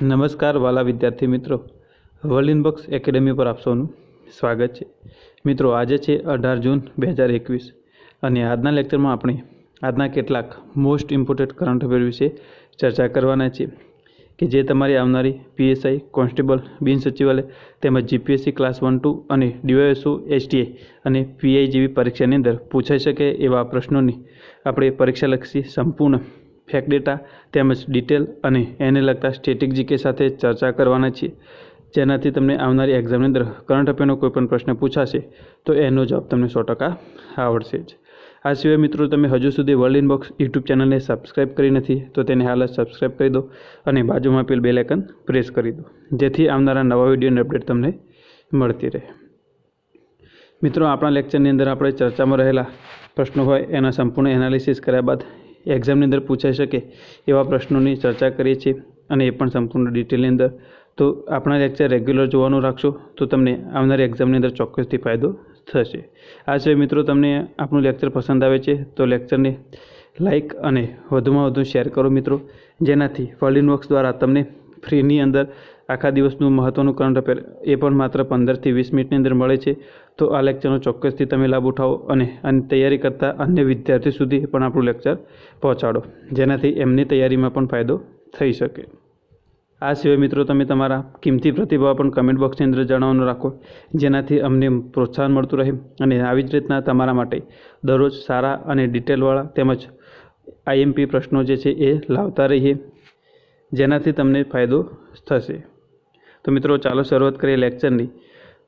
નમસ્કાર વાલા વિદ્યાર્થી મિત્રો. વર્લ્ડ ઇનબોક્સ એકેડેમી પર આપ સૌનું સ્વાગત છે. મિત્રો, આજે છે અઢાર જૂન બે હજાર એકવીસ અને આજના લેક્ચરમાં આપણે આજના કેટલાક મોસ્ટ ઇમ્પોર્ટન્ટ કરંટ અફેર વિશે ચર્ચા કરવાના છે કે જે તમારી આવનારી પીએસઆઈ કોન્સ્ટેબલ બિન સચિવાલય તેમજ જીપીએસસી ક્લાસ વન ટુ અને ડીવાયએસઓ એસટીએ અને પીઆઈ જેવી પરીક્ષાની અંદર પૂછાઈ શકે એવા પ્રશ્નોની આપણે પરીક્ષાલક્ષી સંપૂર્ણ ફેક ડેટા તેમજ ડિટેલ અને એને લગતા સ્ટેટિક જીકે સાથે ચર્ચા કરવાના છીએ. જેનાથી તમને આવનારી એક્ઝામની અંદર કરંટ અફેરનો કોઈપણ પ્રશ્ન પૂછાશે, તો એનો જવાબ તમને સો ટકા આવડશે જ. આ સિવાય મિત્રો, તમે હજુ સુધી વર્લ્ડ ઇનબોક્સ યુટ્યુબ ચેનલને સબસ્ક્રાઇબ કરી નથી, તો તેને હાલ જ સબસ્ક્રાઇબ કરી દો અને બાજુમાં પેલ બેલ આઇકન પ્રેસ કરી દો. જેથી આવનારા નવા વિડીયોની અપડેટ તમને મળતી રહે. મિત્રો, આપણા લેક્ચરની અંદર આપણે ચર્ચામાં રહેલા પ્રશ્નો હોય, એના સંપૂર્ણ એનાલિસિસ કર્યા બાદ એક્ઝામની અંદર પૂછાઈ શકે એવા પ્રશ્નોની ચર્ચા કરીએ છીએ અને એ પણ સંપૂર્ણ ડિટેલની અંદર. તો આપણા લેક્ચર રેગ્યુલર જોવાનું રાખશો તો તમને આવનારી એક્ઝામની અંદર ચોક્કસથી ફાયદો થશે. આ સિવાય મિત્રો તમને આપણું લેક્ચર પસંદ આવે છે તો લેક્ચરને લાઇક અને વધુમાં વધુ શેર કરો મિત્રો. જેનાથી વર્લ્ડ વર્ક્સ દ્વારા તમને ફ્રીની અંદર આખા દિવસનું મહત્ત્વનું કરંટ અફેર એ પણ માત્ર પંદરથી વીસ મિનિટની અંદર મળે છે. તો આ લેક્ચરનો ચોક્કસથી તમે લાભ ઉઠાવો અને તૈયારી કરતા અન્ય વિદ્યાર્થી સુધી પણ આપણું લેક્ચર પહોંચાડો, જેનાથી એમની તૈયારીમાં પણ ફાયદો થઈ શકે. આ સિવાય મિત્રો તમે તમારા કિંમતી પ્રતિભાવ પણ કમેન્ટ બોક્સની અંદર જણાવવાનું રાખો, જેનાથી અમને પ્રોત્સાહન મળતું રહે અને આવી જ રીતના તમારા માટે દરરોજ સારા અને ડિટેલવાળા તેમજ આઈએમપી પ્રશ્નો જે છે એ લાવતા રહીએ, જેનાથી તમને ફાયદો થશે. તો મિત્રો ચાલો શરૂઆત કરીએ લેક્ચરની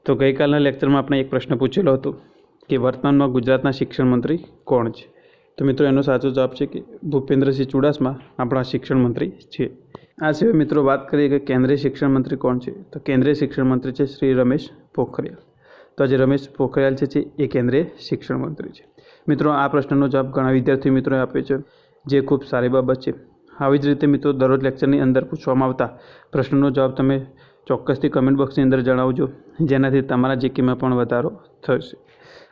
તો ગઈકાલના લેક્ચરમાં આપણે એક પ્રશ્ન પૂછેલો હતો કે વર્તમાનમાં ગુજરાતના શિક્ષણ મંત્રી કોણ છે? તો મિત્રો એનો સાચો જવાબ છે કે ભૂપેન્દ્રસિંહ ચુડાસમા, આપણા શિક્ષણ મંત્રી છે. આ સિવાય મિત્રો વાત કરીએ કે કેન્દ્રીય શિક્ષણ મંત્રી કોણ છે? તો કેન્દ્રીય શિક્ષણ મંત્રી છે શ્રી રમેશ પોખરિયાલ. તો જે રમેશ પોખરિયાલ છે એ કેન્દ્રીય શિક્ષણ મંત્રી છે. મિત્રો આ પ્રશ્નનો જવાબ ઘણા વિદ્યાર્થી મિત્રોએ આપ્યો છે, જે ખૂબ સારી બાબત છે. આવી જ રીતે મિત્રો દરરોજ લેક્ચરની અંદર પૂછવામાં આવતા પ્રશ્નનો જવાબ તમે ચોક્કસથી કમેન્ટ બોક્સની અંદર જણાવજો. જેનાથી તમારા જીકેમાં પણ વધારો થશે.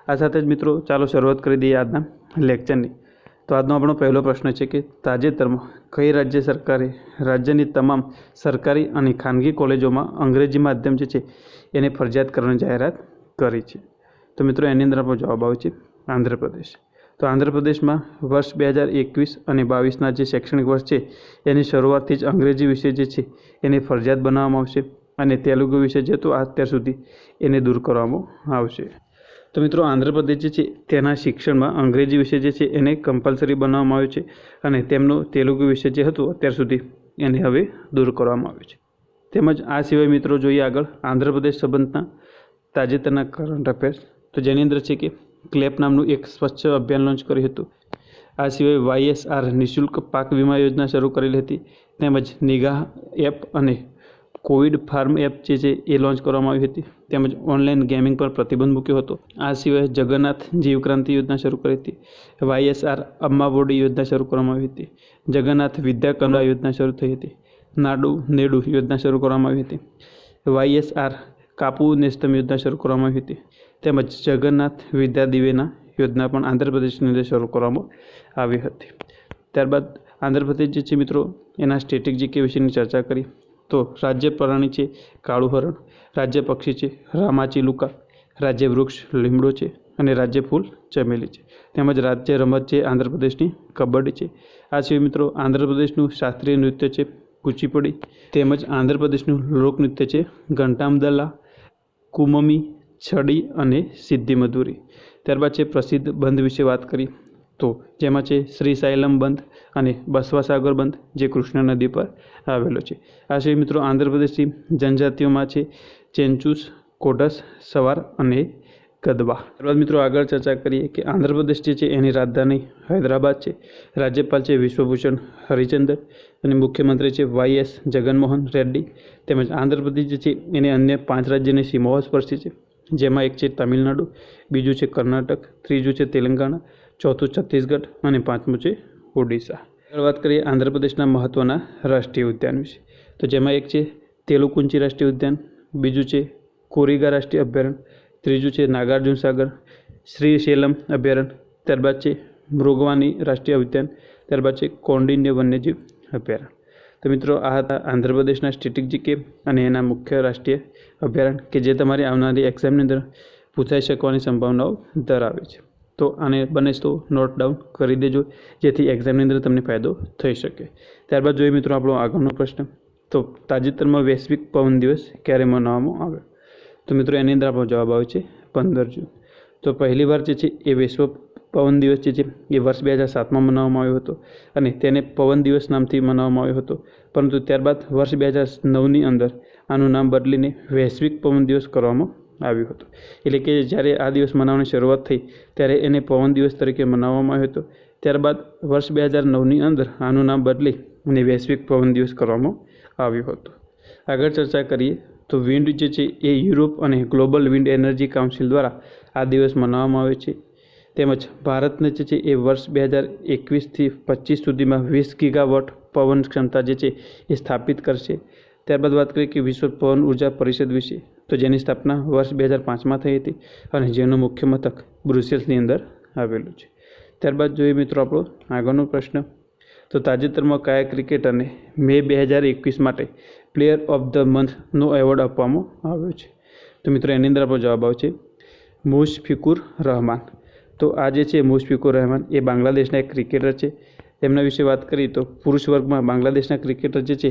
આ સાથે જ મિત્રો, ચાલો શરૂઆત કરી દઈએ આજના લેક્ચરની તો આજનો આપણો પહેલો પ્રશ્ન છે કે, તાજેતરમાં કઈ રાજ્ય સરકારે, રાજ્યની તમામ સરકારી અને ખાનગી કોલેજોમાં અંગ્રેજી માધ્યમ જે છે, એને ફરજિયાત કરવાની જાહેરાત કરી છે? તો મિત્રો, એની અંદર આપણો જવાબ આવે છે આંધ્રપ્રદેશ. તો આંધ્રપ્રદેશમાં વર્ષ બે હજાર એકવીસ અને બાવીસના જે શૈક્ષણિક વર્ષ છે, એની શરૂઆતથી જ અંગ્રેજી વિષય જે છે, એને ફરજિયાત બનાવવામાં આવશે. અને તેલુગુ વિશે જે હતું અત્યાર સુધી એને દૂર કરવામાં આવશે. તો મિત્રો, આંધ્રપ્રદેશ જે છે, તેના શિક્ષણમાં અંગ્રેજી વિષય જે છે, એને કમ્પલસરી બનાવવામાં આવ્યો છે અને તેમનું તેલુગુ વિષય જે હતું, અત્યાર સુધી એને હવે દૂર કરવામાં આવ્યું છે. તેમજ આ સિવાય મિત્રો, જોઈએ આગળ, આંધ્રપ્રદેશ સંબંધના તાજેતરના કરંટ અફેર્સ તો જેની અંદર છે કે, ક્લેપ નામનું એક સ્વચ્છ અભિયાન લોન્ચ કર્યું હતું. આ સિવાય વાયએસઆર નિઃશુલ્ક પાક વીમા યોજના શરૂ કરેલી હતી. તેમજ નિગાહ એપ અને કોવિડ ફાર્મ એપ જે છે એ લોન્ચ કરવામાં આવી હતી. તેમજ ઓનલાઈન ગેમિંગ પર પ્રતિબંધ મૂક્યો હતો. આ સિવાય જગન્નાથ જીવક્રાંતિ યોજના શરૂ કરી હતી. વાયએસઆર અમ્મા બોડી યોજના શરૂ કરવામાં આવી હતી. જગન્નાથ વિદ્યા કમલા યોજના શરૂ થઈ હતી. નાડુ નેડુ યોજના શરૂ કરવામાં આવી હતી. વાયએસઆર કાપુ નેસ્તમ યોજના શરૂ કરવામાં આવી હતી. તેમજ જગન્નાથ વિદ્યા દિવેના યોજના પણ આંધ્રપ્રદેશની અંદર શરૂ કરવામાં આવી હતી. ત્યારબાદ આંધ્રપ્રદેશ જે છે મિત્રો, એના સ્ટેટિક જીકે વિશેની ચર્ચા કરી. તો રાજ્ય પ્રાણી છે, કાળું હરણ. રાજ્ય પક્ષી છે રામાચીલુકા રાજ્ય વૃક્ષ લીમડો છે અને રાજ્ય ફૂલ ચમેલી છે. તેમજ રાજ્ય રમત છે, આંધ્રપ્રદેશની કબડ્ડી છે. આ સિવાય મિત્રો આંધ્રપ્રદેશનું શાસ્ત્રીય નૃત્ય છે, કુચીપુડી. તેમજ આંધ્રપ્રદેશનું લોકનૃત્ય છે ઘંટામદલા કુમમી, છડી અને સિદ્ધિ મધુરી ત્યારબાદ છે, પ્રસિદ્ધ બંધ વિશે વાત કરી. તો જેમાં છે શ્રી સાયલમ બંધ અને બસવાસાગર બંધ જે કૃષ્ણ નદી પર આવેલો છે. આ સિવાય મિત્રો આંધ્રપ્રદેશની જનજાતિઓમાં છે ચેન્ચુસ, કોડસ, સવાર અને ગદવા. ત્યારબાદ મિત્રો આગળ ચર્ચા કરીએ કે આંધ્રપ્રદેશ જે છે એની રાજધાની હૈદરાબાદ છે. રાજ્યપાલ છે વિશ્વભૂષણ હરિચંદન અને મુખ્યમંત્રી છે વાય એસ જગનમોહન રેડ્ડી તેમજ આંધ્રપ્રદેશ જે છે એને અન્ય પાંચ રાજ્યની સીમાઓ સ્પર્શી છે. જેમાં એક છે તમિલનાડુ, બીજું છે કર્ણાટક, ત્રીજું છે તેલંગાણા ચોથું છત્તીસગઢ અને પાંચમું છે ઓડિશા. આગળ વાત કરીએ આંધ્રપ્રદેશના મહત્ત્વના રાષ્ટ્રીય ઉદ્યાન વિશે. તો જેમાં એક છે તેલુકુંચી રાષ્ટ્રીય ઉદ્યાન, બીજું છે કોરીગા રાષ્ટ્રીય અભયારણ્ય, ત્રીજું છે નાગાર્જુન સાગર શ્રી શેલમ અભયારણ્ય, ત્યારબાદ છે મૃગવાની રાષ્ટ્રીય ઉદ્યાન, ત્યારબાદ છે કૌંડિન્ય વન્યજીવ અભયારણ્ય. તો મિત્રો, આ હતા આંધ્રપ્રદેશના સ્ટેટિક જીકે અને એના મુખ્ય રાષ્ટ્રીય અભયારણ્ય, કે જે તમારી આવનારી એક્ઝામની અંદર પૂછાઈ શકવાની સંભાવનાઓ ધરાવે છે. તો આને બને તો નોટ ડાઉન કરી દેજો, જેથી એક્ઝામની અંદર તમને ફાયદો થઈ શકે. ત્યારબાદ જોઈએ મિત્રો આપણો આગળનો પ્રશ્ન. તો તાજેતરમાં વૈશ્વિક પવન દિવસ ક્યારે મનાવવામાં આવ્યો તો મિત્રો એની અંદર આપણો જવાબ આવે છે પંદર જૂન. તો પહેલી વાર જે છે એ વિશ્વ પવન દિવસ જે છે એ વર્ષ બે હજાર સાતમાં મનાવવામાં આવ્યો હતો અને તેને પવન દિવસ નામથી મનાવવામાં આવ્યો હતો. પરંતુ ત્યારબાદ વર્ષ બે હજાર નવની અંદર આનું નામ બદલીને વૈશ્વિક પવન દિવસ કરવામાં આવ્યું હતું. એટલે કે જ્યારે આ દિવસ મનાવવાની શરૂઆત થઈ, ત્યારે એને પવન દિવસ તરીકે મનાવવામાં આવ્યો હતો. ત્યારબાદ વર્ષ બે હજાર નવની અંદર આનું નામ બદલી અને વૈશ્વિક પવન દિવસ કરવામાં આવ્યો હતો. આગળ ચર્ચા કરીએ તો વિન્ડ જે છે એ યુરોપ અને ગ્લોબલ વિન્ડ એનર્જી કાઉન્સિલ દ્વારા આ દિવસ મનાવવામાં આવે છે. તેમજ ભારતને જે છે એ વર્ષ બે હજાર એકવીસથી પચીસ સુધીમાં વીસ ગીગાવોટ પવન ક્ષમતા જે છે એ સ્થાપિત કરશે. ત્યારબાદ વાત કરીએ કે વિશ્વ પવન ઊર્જા પરિષદ વિશે, તો જેની સ્થાપના વર્ષ બે હજાર પાંચમાં થઈ હતી અને જેનું મુખ્ય મથક બ્રુસેલ્સની અંદર આવેલું છે. ત્યારબાદ જોઈએ મિત્રો આપણો આગળનો પ્રશ્ન, તો તાજેતરમાં કયા ક્રિકેટરને મે બે હજાર એકવીસ માટે પ્લેયર ઓફ ધ મંથનો એવોર્ડ આપવામાં આવ્યો છે? તો મિત્રો એની અંદર આપણો જવાબ આવશે, મુશફિકુર રહમાન. તો આ જે છે મુશફિકુર રહેમાન, એ બાંગ્લાદેશના એક ક્રિકેટર છે. તેમના વિશે વાત કરીએ તો પુરુષ વર્ગમાં બાંગ્લાદેશના ક્રિકેટર જે છે,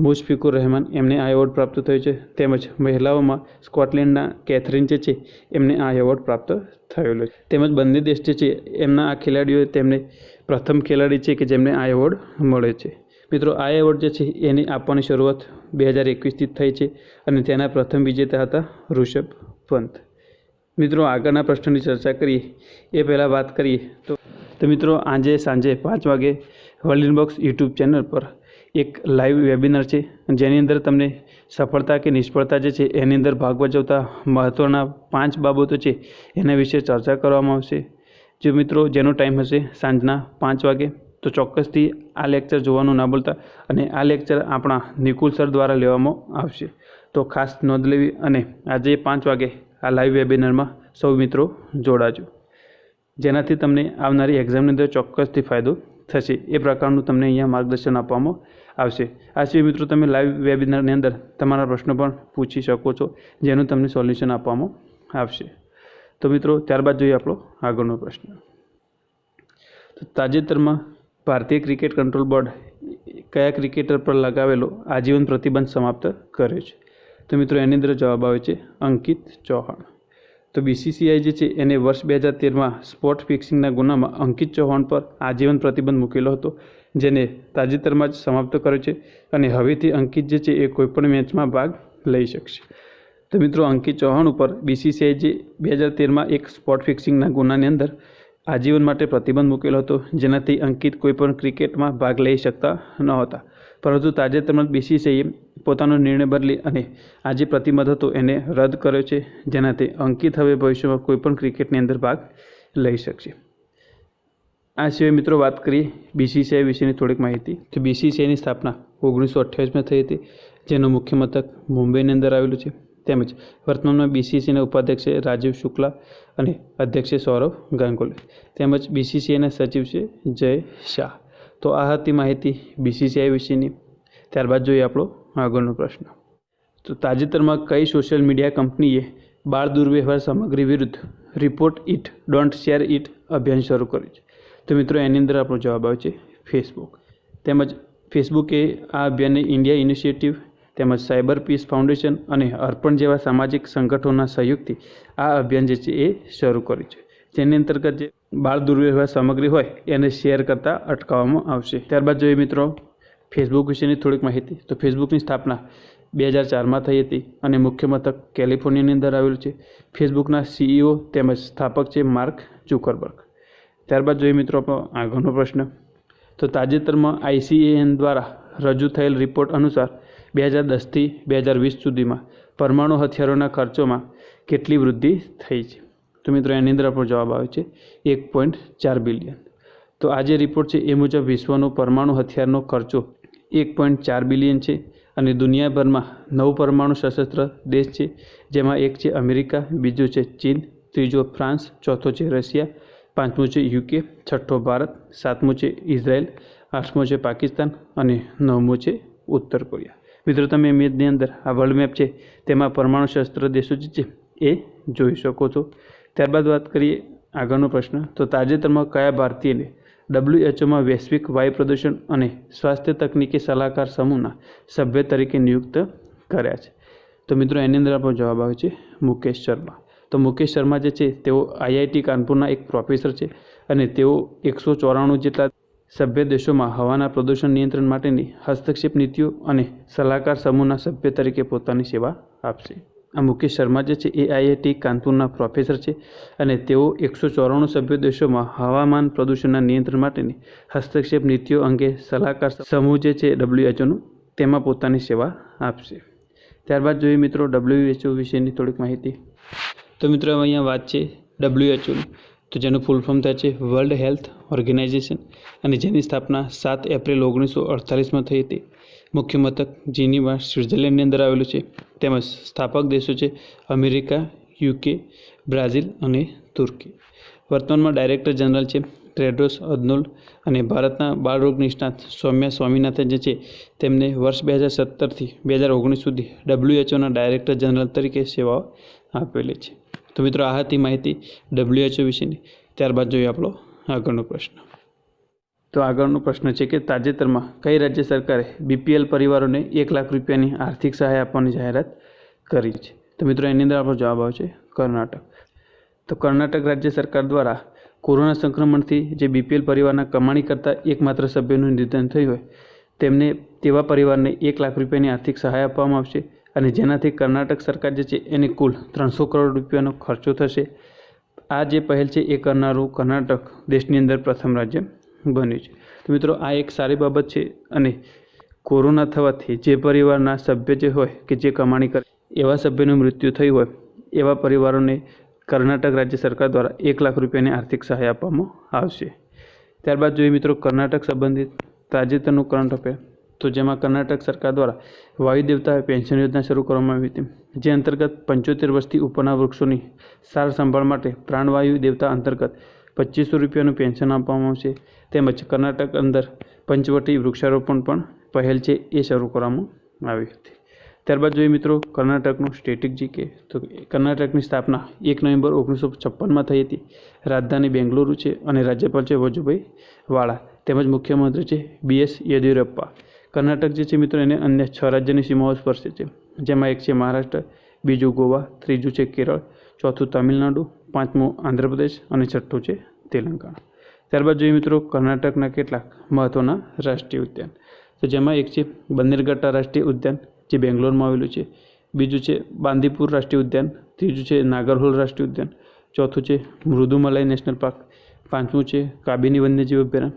મુશફિકુર રહેમાન, એમને આ એવોર્ડ પ્રાપ્ત થયો છે. તેમજ મહિલાઓમાં સ્કોટલેન્ડના કેથરીન જે છે, એમને આ એવોર્ડ પ્રાપ્ત થયેલો છે. તેમજ બંને દેશ જે છે, એમના આ ખેલાડીઓ તેમને પ્રથમ ખેલાડી છે કે જેમને આ એવોર્ડ મળે છે. મિત્રો, આ એવોર્ડ જે છે, એની આપવાની શરૂઆત બે હજાર એકવીસથી થઈ છે અને તેના પ્રથમ વિજેતા હતા ઋષભ પંત. મિત્રો, આગળના પ્રશ્નની ચર્ચા કરીએ. એ પહેલાં વાત કરીએ તો તો મિત્રો, આજે સાંજે પાંચ વાગે વર્લ્ડ ઇનબોક્સ યુટ્યુબ ચેનલ પર એક લાઈવ વેબિનાર છે. જેની અંદર તમને સફળતા કે નિષ્ફળતા જે છે, એની અંદર ભાગ ભજવતા મહત્ત્વના પાંચ બાબતો છે, એના વિશે ચર્ચા કરવામાં આવશે. જો મિત્રો, જેનો ટાઈમ હશે સાંજના પાંચ વાગે, તો ચોક્કસથી આ લેક્ચર જોવાનું ના ભૂલતા અને આ લેક્ચર આપણા નિકુલ સર દ્વારા લેવામાં આવશે. તો ખાસ નોંધ લેવી અને આજે પાંચ વાગે આ લાઈવ વેબિનારમાં સૌ મિત્રો જોડાજો. જેનાથી તમને આવનારી એક્ઝામની અંદર ચોક્કસથી ફાયદો થશે. એ પ્રકારનું તમને અહીંયા માર્ગદર્શન આપવામાં આવશે. આ સિવાય મિત્રો તમે લાઈવ વેબિનારની અંદર તમારા પ્રશ્નો પણ પૂછી શકો છો, જેનું તમને સોલ્યુશન આપવામાં આવશે. તો મિત્રો, ત્યારબાદ જોઈએ આપણો આગળનો પ્રશ્ન. તો તાજેતરમાં ભારતીય ક્રિકેટ કંટ્રોલ બોર્ડ કયા ક્રિકેટર પર લગાવેલો આજીવન પ્રતિબંધ સમાપ્ત કર્યો છે? તો મિત્રો, એની અંદર જવાબ આવે છે અંકિત ચૌહાણ. તો બીસીસીઆઈ જે છે એને વર્ષ બે હજાર તેરમાં સ્પોટ ફિક્સિંગના ગુનામાં અંકિત ચૌહાણ પર આજીવન પ્રતિબંધ મૂકેલો હતો, જેને તાજેતરમાં જ સમાપ્ત કર્યો છે અને હવેથી અંકિત જે છે એ કોઈપણ મેચમાં ભાગ લઈ શકશે. તો મિત્રો, અંકિત ચૌહાણ ઉપર બીસીસીઆઈ જે બે હજાર તેરમાં એક સ્પોટ ફિક્સિંગના ગુનાની અંદર આજીવન માટે પ્રતિબંધ મૂકેલો હતો, જેનાથી અંકિત કોઈપણ ક્રિકેટમાં ભાગ લઈ શકતા નહોતા પરંતુ તાજેતરમાં બીસીસીઆઈએ પોતાનો નિર્ણય બદલી અને આ જે પ્રતિબંધ હતો એને રદ કર્યો છે જેનાથી અંકિત હવે ભવિષ્યમાં કોઈપણ ક્રિકેટની અંદર ભાગ લઈ શકશે. આ સિવાય મિત્રો વાત કરીએ બીસીસીઆઈ વિશેની થોડીક માહિતી. તો બીસીસીઆઈની સ્થાપના ઓગણીસો અઠ્યાવીસમાં થઈ હતી, જેનું મુખ્ય મથક મુંબઈની અંદર આવેલું છે. તેમજ વર્તમાનમાં બીસીસીના ઉપાધ્યક્ષ રાજીવ શુક્લા અને અધ્યક્ષ છે સૌરવ ગાંગુલી. તેમજ બીસીસીઆઈના સચિવ છે જય શાહ. તો આ હતી માહિતી બીસીસીઆઈ વિશેની. ત્યારબાદ જોઈએ આપણો આગળનો પ્રશ્ન. તો તાજેતરમાં કઈ સોશિયલ મીડિયા કંપનીએ બાળ દુર્વ્યવહાર સામગ્રી વિરુદ્ધ report it don't share it અભિયાન શરૂ કર્યું છે? તો મિત્રો, એની અંદર આપણો જવાબ આવે છે ફેસબુક તેમજ ફેસબુકે આ અભિયાનને ઇન્ડિયા ઇનિશિયેટિવ તેમજ સાયબર પીસ ફાઉન્ડેશન અને અર્પણ જેવા સામાજિક સંગઠનોના સહયોગથી આ અભિયાન જે છે એ શરૂ કર્યું છે. જેની અંતર્ગત જે બાળ દુર્વ્યવહાર સામગ્રી હોય, એને શેર કરતાં અટકાવવામાં આવશે. ત્યારબાદ જોઈએ મિત્રો ફેસબુક વિશેની થોડીક માહિતી. તો ફેસબુકની સ્થાપના બે હજાર ચારમાં થઈ હતી અને મુખ્ય મથક કેલિફોર્નિયાની અંદર આવેલું છે. ફેસબુકના સીઈઓ તેમજ સ્થાપક છે માર્ક જુકરબર્ગ ત્યારબાદ જોઈએ મિત્રો આગળનો પ્રશ્ન. તો તાજેતરમાં આઈસીએએન દ્વારા રજૂ થયેલ રિપોર્ટ અનુસાર બે હજાર દસથી બે હજાર વીસ સુધીમાં પરમાણુ હથિયારોના ખર્ચોમાં કેટલી વૃદ્ધિ થઈ છે? તો મિત્રો, એની અંદર આપણો જવાબ આવે છે એક પોઈન્ટ ચાર બિલિયન. તો આ જે રિપોર્ટ છે, એ મુજબ વિશ્વનો પરમાણુ હથિયારનો ખર્ચો એક પોઈન્ટ ચાર બિલિયન છે અને દુનિયાભરમાં નવ પરમાણુ સશસ્ત્ર દેશ છે, જેમાં એક છે અમેરિકા, બીજું છે ચીન, ત્રીજો ફ્રાન્સ, ચોથો છે રશિયા, પાંચમું છે યુકે, છઠ્ઠો ભારત, સાતમું છે ઇઝરાયલ, આઠમો છે પાકિસ્તાન અને નવમો છે ઉત્તર કોરિયા. મિત્રો, તમે ઇમેજની અંદર આ વર્લ્ડ મેપ છે, તેમાં પરમાણુ શસ્ત્ર દેશો જે છે, એ જોઈ શકો છો. ત્યારબાદ વાત કરીએ આગળનો પ્રશ્ન. તો તાજેતરમાં કયા ભારતીયને ડબ્લ્યુએચઓમાં વૈશ્વિક વાયુ પ્રદૂષણ અને સ્વાસ્થ્ય તકનીકી સલાહકાર સમૂહના સભ્ય તરીકે નિયુક્ત કર્યા છે? તો મિત્રો, એની અંદર આપણો જવાબ આવે છે મુકેશ શર્મા. તો મુકેશ શર્મા જે છે, તેઓ આઈઆઈટી કાનપુરના એક પ્રોફેસર છે અને તેઓ એકસો ચોરાણું જેટલા સભ્ય દેશોમાં હવાના પ્રદૂષણ નિયંત્રણ માટેની હસ્તક્ષેપ નીતિઓ અને સલાહકાર સમૂહના સભ્ય તરીકે પોતાની સેવા આપશે. મુકેશ શર્મા જે છે એ આઈઆઈટી કાનપુરના પ્રોફેસર છે અને તેઓ એકસો ચોરાણું સભ્ય દેશોમાં હવામાન પ્રદૂષણના નિયંત્રણ માટેની હસ્તક્ષેપ નીતિઓ અંગે સલાહકાર સમૂહ જે છે ડબ્લ્યુએચઓનું તેમાં પોતાની સેવા આપશે. ત્યારબાદ જોઈએ મિત્રો ડબ્લ્યુએચઓ વિશેની થોડીક માહિતી. તો મિત્રો અહીંયા વાત છે ડબ્લ્યુએચઓની તો જેનું ફૂલ ફોર્મ થાય છે વર્લ્ડ હેલ્થ ઓર્ગેનાઇઝેશન અને જેની સ્થાપના સાત એપ્રિલ ઓગણીસો અડતાલીસમાં થઈ હતી. મુખ્ય મથક જીનીવા સ્વિટ્ઝરલેન્ડની અંદર આવેલું છે. તેમજ સ્થાપક દેશો છે અમેરિકા, યુકે, બ્રાઝિલ અને તુર્કી. વર્તમાનમાં ડાયરેક્ટર જનરલ છે ટ્રેડ્રોસ અદનોલ અને ભારતના બાળરોગ નિષ્ણાત સૌમ્યા સ્વામીનાથન જે છે તેમને વર્ષ બે હજાર સત્તરથી બે હજાર ઓગણીસ સુધી ડબ્લ્યુએચઓના ડાયરેક્ટર જનરલ તરીકે સેવાઓ આપેલી છે. તો મિત્રો, આ હતી માહિતી ડબ્લ્યુએચઓ વિશેની. ત્યારબાદ જોઈએ આપણો આગળનો પ્રશ્ન. તો આગળનો પ્રશ્ન છે કે તાજેતરમાં કઈ રાજ્ય સરકારે બીપીએલ પરિવારોને એક લાખ રૂપિયાની આર્થિક સહાય આપવાની જાહેરાત કરી છે? તો મિત્રો, એની અંદર આપણો જવાબ આવશે કર્ણાટક. તો કર્ણાટક રાજ્ય સરકાર દ્વારા કોરોના સંક્રમણથી જે બીપીએલ પરિવારના કમાણી કરતા એકમાત્ર સભ્યનું નિધન થયું હોય, તેમને તેવા પરિવારને એક લાખ રૂપિયાની આર્થિક સહાય આપવામાં આવશે અને જેનાથી કર્ણાટક સરકાર જે છે એને કુલ ત્રણસો કરોડ રૂપિયાનો ખર્ચો થશે. આ જે પહેલ છે એ કરનારું કર્ણાટક દેશની અંદર પ્રથમ રાજ્ય. બન્યું છે. તો મિત્રો, આ એક સારી બાબત છે અને કોરોના થવાથી જે પરિવારના સભ્ય જે હોય કે જે કમાણી કરે, એવા સભ્યનું મૃત્યુ થયું હોય, એવા પરિવારોને કર્ણાટક રાજ્ય સરકાર દ્વારા એક લાખ રૂપિયાની આર્થિક સહાય આપવામાં આવશે. ત્યારબાદ જોઈએ મિત્રો, કર્ણાટક સંબંધિત તાજેતરનું કરંટ અફેર. તો જેમાં કર્ણાટક સરકાર દ્વારા વાયુ દેવતા પેન્શન યોજના શરૂ કરવામાં આવી હતી, જે અંતર્ગત પંચોતેર વર્ષથી ઉપરના વૃક્ષોની સાર સંભાળ માટે પ્રાણવાયુ દેવતા અંતર્ગત પચીસો રૂપિયાનું પેન્શન આપવામાં આવશે. તેમજ કર્ણાટક અંદર પંચવટી વૃક્ષારોપણ પણ પહેલ છે એ શરૂ કરવામાં આવી હતી. ત્યારબાદ જોઈએ મિત્રો, કર્ણાટકનું સ્ટેટિક જીકે તો કર્ણાટકની સ્થાપના એક નવેમ્બર ઓગણીસો છપ્પનમાં થઈ હતી. રાજધાની બેંગલુરુ છે અને રાજ્યપાલ છે વજુભાઈ વાળા. તેમજ મુખ્યમંત્રી છે બી એસ યેદિયુરપ્પા. કર્ણાટક જે છે મિત્રો, એને અન્ય છ રાજ્યની સીમાઓ સ્પર્શે છે. જેમાં એક છે મહારાષ્ટ્ર, બીજું ગોવા, ત્રીજું છે કેરળ, ચોથું તમિલનાડુ પાંચમું આંધ્રપ્રદેશ અને છઠ્ઠું છે તેલંગાણા. ત્યારબાદ જોઈએ મિત્રો, કર્ણાટકના કેટલાક મહત્ત્વના રાષ્ટ્રીય ઉદ્યાન. તો જેમાં એક છે બન્નેરઘટ્ટા રાષ્ટ્રીય ઉદ્યાન, જે બેંગ્લોરમાં આવેલું છે. બીજું છે બાંદીપુર રાષ્ટ્રીય ઉદ્યાન, ત્રીજું છે નાગરહોલ રાષ્ટ્રીય ઉદ્યાન, ચોથું છે મૃદુમલાઈ નેશનલ પાર્ક, પાંચમું છે કાબિની વન્યજીવ અભયારણ્ય,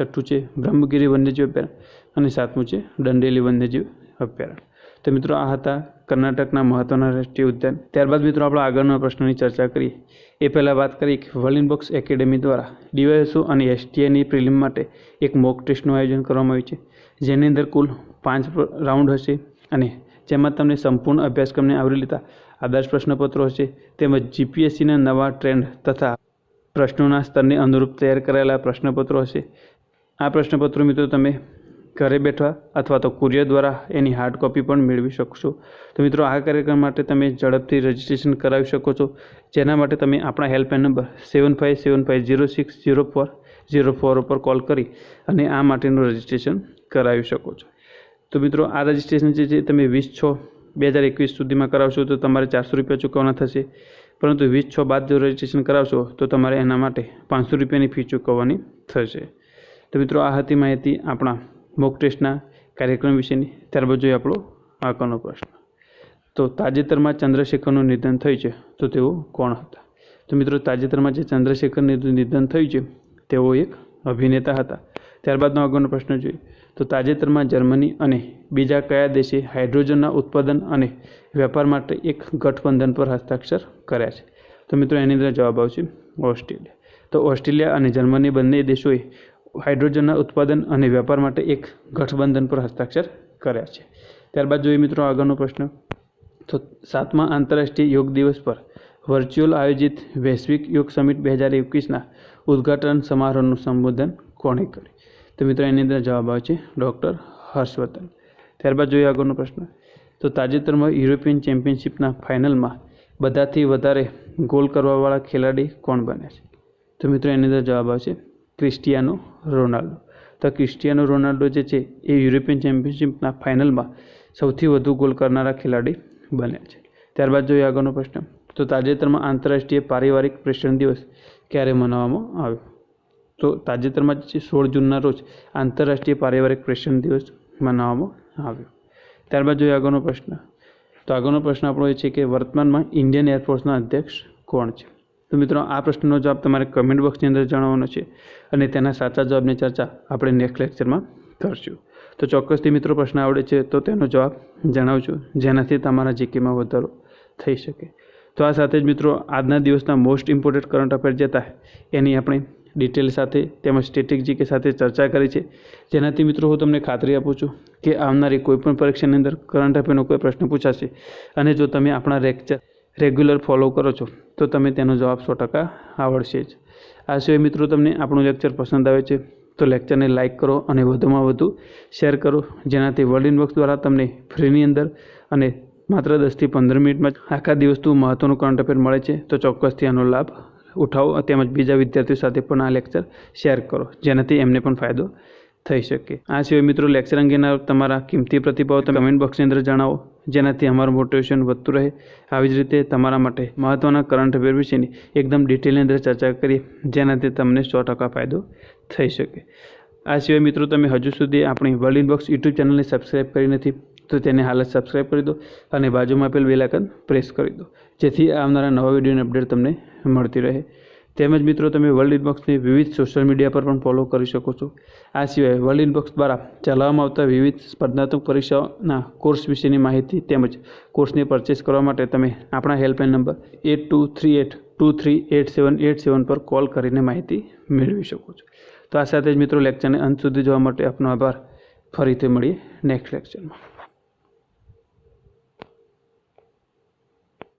છઠ્ઠું છે બ્રહ્મગીરી વન્યજીવ અભયારણ્ય અને સાતમું છે દંડેલી વન્યજીવ અભયારણ્ય. તો મિત્રો આ હતા કર્ણાટકના મહત્ત્વના રાષ્ટ્રીય ઉદ્યાન. ત્યારબાદ મિત્રો આપણે આગળના પ્રશ્નની ચર્ચા કરીએ. એ પહેલાં વાત કરી કે વર્લિન બોક્સ એકેડેમી દ્વારા ડીવાયએસઓ અને એસટીઆઈની પ્રિલિમ માટે એક મોક ટેસ્ટનું આયોજન કરવામાં આવ્યું છે. જેની અંદર કુલ પાંચ રાઉન્ડ હશે અને જેમાં તમને સંપૂર્ણ અભ્યાસક્રમને આવરી લેતા આદર્શ પ્રશ્નપત્રો હશે તેમજ જીપીએસસીના નવા ટ્રેન્ડ તથા પ્રશ્નોના સ્તરને અનુરૂપ તૈયાર કરાયેલા પ્રશ્નપત્રો હશે. આ પ્રશ્નપત્રો મિત્રો તમે ઘરે બેઠા અથવા તો કુરિયર દ્વારા એની હાર્ડ કોપી પણ મેળવી શકશો તો મિત્રો, આ કાર્યક્રમ માટે તમે ઝડપથી રજિસ્ટ્રેશન કરાવી શકો છો. જેના માટે તમે આપણા helpline number seven five seven five zero six zero four zero four ઉપર કોલ કરી અને આ માટેનું રજિસ્ટ્રેશન કરાવી શકો છો. તો મિત્રો, આ રજિસ્ટ્રેશન જે છે, તમે વીસ છ બે હજાર એકવીસ સુધીમાં કરાવશો તો તમારે ચારસો રૂપિયા ચૂકવવાના થશે. પરંતુ વીસ છ બાદ જો રજિસ્ટ્રેશન કરાવશો તો તમારે એના માટે પાંચસો રૂપિયાની ફી ચૂકવવાની થશે. તો મિત્રો, આ હતી માહિતી આપણા મોક ટેસ્ટના કાર્યક્રમ વિશેની ત્યારબાદ જોઈએ આપણો આગળનો પ્રશ્ન. તો તાજેતરમાં ચંદ્રશેખરનું નિધન થયું છે, તો તેઓ કોણ હતા? તો મિત્રો, તાજેતરમાં જે ચંદ્રશેખરનું નિધન થયું છે, તેઓ એક અભિનેતા હતા. ત્યારબાદનો આગળનો પ્રશ્ન જોઈએ. તો તાજેતરમાં જર્મની અને બીજા કયા દેશે હાઇડ્રોજનના ઉત્પાદન અને વેપાર માટે એક ગઠબંધન પર હસ્તાક્ષર કર્યા છે? તો મિત્રો, એની અંદર જવાબ આવશે ઓસ્ટ્રેલિયા. તો ઓસ્ટ્રેલિયા અને જર્મની બંને દેશોએ હાઇડ્રોજનના ઉત્પાદન અને વેપાર માટે એક ગઠબંધન પર હસ્તાક્ષર કર્યા છે. ત્યારબાદ જોઈએ મિત્રો આગળનો પ્રશ્ન. તો સાતમા આંતરરાષ્ટ્રીય યોગ દિવસ પર વર્ચ્યુઅલ આયોજિત વૈશ્વિક યોગ સમિટ બે હજાર એકવીસના ઉદ્ઘાટન સમારોહનું સંબોધન કોણે કર્યું? તો મિત્રો એની અંદર જવાબ આવે છે ડૉક્ટર હર્ષવર્ધન. ત્યારબાદ જોઈએ આગળનો પ્રશ્ન. તો તાજેતરમાં યુરોપિયન ચેમ્પિયનશિપના ફાઇનલમાં બધાથી વધારે ગોલ કરવાવાળા ખેલાડી કોણ બન્યા છે? તો મિત્રો એની અંદર જવાબ આવશે ક્રિસ્ટિયાનો રોનાલ્ડો. તો ક્રિસ્ટિયાનો રોનાલ્ડો જે છે એ યુરોપિયન ચેમ્પિયનશિપના ફાઇનલમાં સૌથી વધુ ગોલ કરનારા ખેલાડી બન્યા છે. ત્યારબાદ જોઈએ આગળનો પ્રશ્ન. તો તાજેતરમાં આંતરરાષ્ટ્રીય પારિવારિક પ્રેષણ દિવસ ક્યારે મનાવવામાં આવ્યો? તો તાજેતરમાં જે સોળ જૂનના રોજ આંતરરાષ્ટ્રીય પારિવારિક પ્રેષણ દિવસ મનાવવામાં આવ્યો. ત્યારબાદ જોઈએ આગળનો પ્રશ્ન. તો આગળનો પ્રશ્ન આપણો એ છે કે વર્તમાનમાં ઇન્ડિયન એરફોર્સના અધ્યક્ષ કોણ છે? તો મિત્રો, આ પ્રશ્નનો જવાબ તમારે કમેન્ટ બોક્સની અંદર જણાવવાનો છે અને તેના સાચા જવાબની ચર્ચા આપણે નેક્સ્ટ લેક્ચરમાં કરશું. તો ચોક્કસથી મિત્રો, પ્રશ્ન આવડે છે તો તેનો જવાબ જણાવજો, જેનાથી તમારા જીકેમાં વધારો થઈ શકે. તો આ સાથે જ મિત્રો, આજના દિવસના મોસ્ટ ઇમ્પોર્ટન્ટ કરંટ અફેર જે હતા, એની આપણે ડિટેલ સાથે તેમજ સ્ટેટિક જીકે સાથે ચર્ચા કરી છે. જેનાથી મિત્રો, હું તમને ખાતરી આપું છું કે આવનારી કોઈપણ પરીક્ષાની અંદર કરંટ અફેરનો કોઈ પ્રશ્ન પૂછાશે. અને જો તમે આપણા લેક્ચર રેગ્યુલર ફોલો કરો છો, તો તમે તેનો જવાબ સો ટકા આવડશે જ. આ સિવાય મિત્રો તમને આપણું લેક્ચર પસંદ આવે છે, તો લેક્ચરને લાઇક કરો અને વધુમાં વધુ શેર કરો, જેનાથી વર્લ્ડ ઇનબોક્સ દ્વારા તમને ફ્રીની અંદર અને માત્ર દસથી પંદર મિનિટમાં જ આખા દિવસનું મહત્ત્વનું કરંટ અફેર મળે છે. તો ચોક્કસથી આનો લાભ ઉઠાવો, તેમજ બીજા વિદ્યાર્થીઓ સાથે પણ આ લેક્ચર શેર કરો, જેનાથી એમને પણ ફાયદો થઈ શકે. આ સિવાય મિત્રો લેક્ચર અંગેના તમારા કિંમતી પ્રતિભાવ તમે કમેન્ટ બોક્સની અંદર જણાવો. જેનાથી અમારું મોટિવેશન વધતું રહે. આવી જ રીતે તમારા માટે મહત્ત્વના કરંટ અફેર વિશેની એકદમ ડિટેલની અંદર ચર્ચા કરીએ, જેનાથી તમને સો ટકા ફાયદો થઈ શકે. આ સિવાય મિત્રો તમે હજુ સુધી આપણી વર્લ્ડ ઇનબોક્સ યુટ્યુબ ચેનલને સબસ્ક્રાઈબ કરી નથી, તો તેને હાલ જ કરી દો અને બાજુમાં આપેલ બેલાકન પ્રેસ કરી દો. જેથી આવનારા નવા વિડીયોની અપડેટ તમને મળતી રહે. તેમજ મિત્રો તમે વર્લ્ડ ઇનબોક્સને વિવિધ સોશિયલ મીડિયા પર પણ ફોલો કરી શકો છો. આ સિવાય વર્લ્ડ ઇનબોક્સ દ્વારા ચલાવવામાં આવતા વિવિધ સ્પર્ધાત્મક પરીક્ષાઓના કોર્સ વિશેની માહિતી તેમજ કોર્સને પરચેસ કરવા માટે તમે આપણા helpline number eight two three eight two three eight seven eight seven પર કોલ કરીને માહિતી મેળવી શકો છો. તો આ સાથે જ મિત્રો લેક્ચરને અંત સુધી જોવા માટે આપનો આભાર. ફરીથી મળીએ નેક્સ્ટ લેક્ચરમાં